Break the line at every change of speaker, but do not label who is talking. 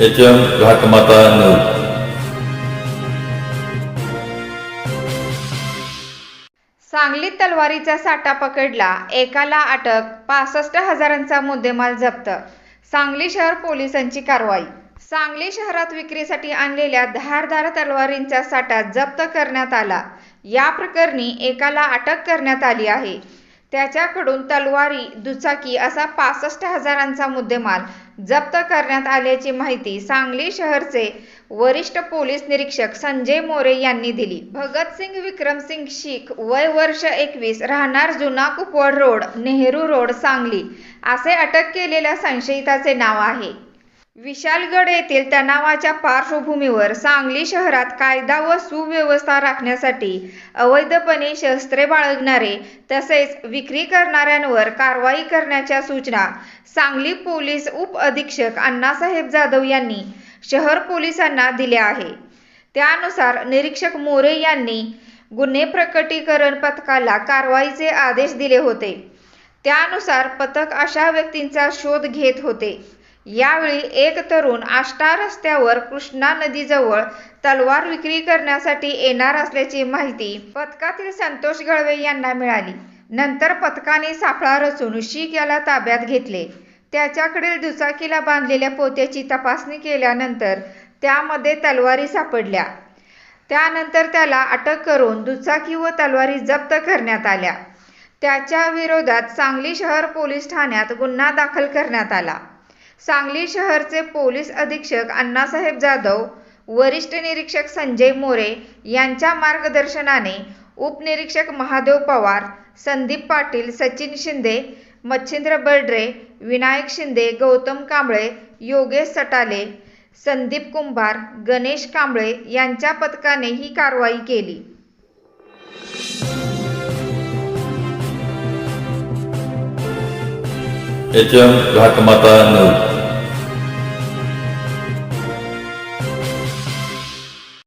H M Ghatmata news
सांगलीत तलवारीचा साठा पकडला. एकाला अटक पासष्ट हजारांचा मुद्देमाल जप्त. सांगली शहर पोलिसांची कारवाई. सांगली शहरात विक्रीसाठी आणलेल्या धारदार तलवारींचा साठा जप्त करण्यात आला. या प्रकरणी एकाला अटक करण्यात आली आहे. त्याच्याकडून तलवारी दुचाकी असा पासष्ट हजारांचा मुद्देमाल जप्त करण्यात आल्याची माहिती सांगली शहरचे वरिष्ठ पोलीस निरीक्षक संजय मोरे यांनी दिली. भगतसिंग विक्रमसिंग शीख वय वर्ष एकवीस राहणार जुना कुपवड रोड नेहरू रोड सांगली. असे अटक केलेल्या संशयिताचे नाव आहे. विशालगड येथील तणावाच्या पार्श्वभूमीवर सांगली शहरात कायदा व सुव्यवस्था राखण्यासाठी अवैधपणे शस्त्रे बाळगणारे तसेच विक्री करणाऱ्यांवर कारवाई करण्याच्या सूचना सांगली पोलीस उप अधीक्षक अण्णासाहेब जाधव यांनी शहर पोलिसांना दिल्या आहे. त्यानुसार निरीक्षक मोरे यांनी गुन्हे प्रकटीकरण पथकाला कारवाईचे आदेश दिले होते. त्यानुसार पथक अशा व्यक्तींचा शोध घेत होते. यावेळी एक तरुण आष्टा रस्त्यावर कृष्णा नदीजवळ तलवार विक्री करण्यासाठी येणार असल्याची माहिती पथकातील संतोष गळवे यांना मिळाली. नंतर पथकाने सापळा रचून शीख याला ताब्यात घेतले. त्याच्याकडील दुचाकीला बांधलेल्या पोत्याची तपासणी केल्यानंतर त्यामध्ये तलवारी सापडल्या. त्यानंतर त्याला अटक करून दुचाकी व तलवारी जप्त करण्यात आल्या. त्याच्या विरोधात सांगली शहर पोलीस ठाण्यात गुन्हा दाखल करण्यात आला. सांगली शहरचे पोलीस अधीक्षक अण्णासाहेब जाधव वरिष्ठ निरीक्षक संजय मोरे यांच्या मार्गदर्शनाने उपनिरीक्षक महादेव पवार संदीप पाटील सचिन शिंदे मच्छिंद्र बर्ड्रे विनायक शिंदे गौतम कांबळे योगेश सटाले संदीप कुंभार गणेश कांबळे यांच्या पथकाने ही कारवाई केली.
H M Ghatmata news.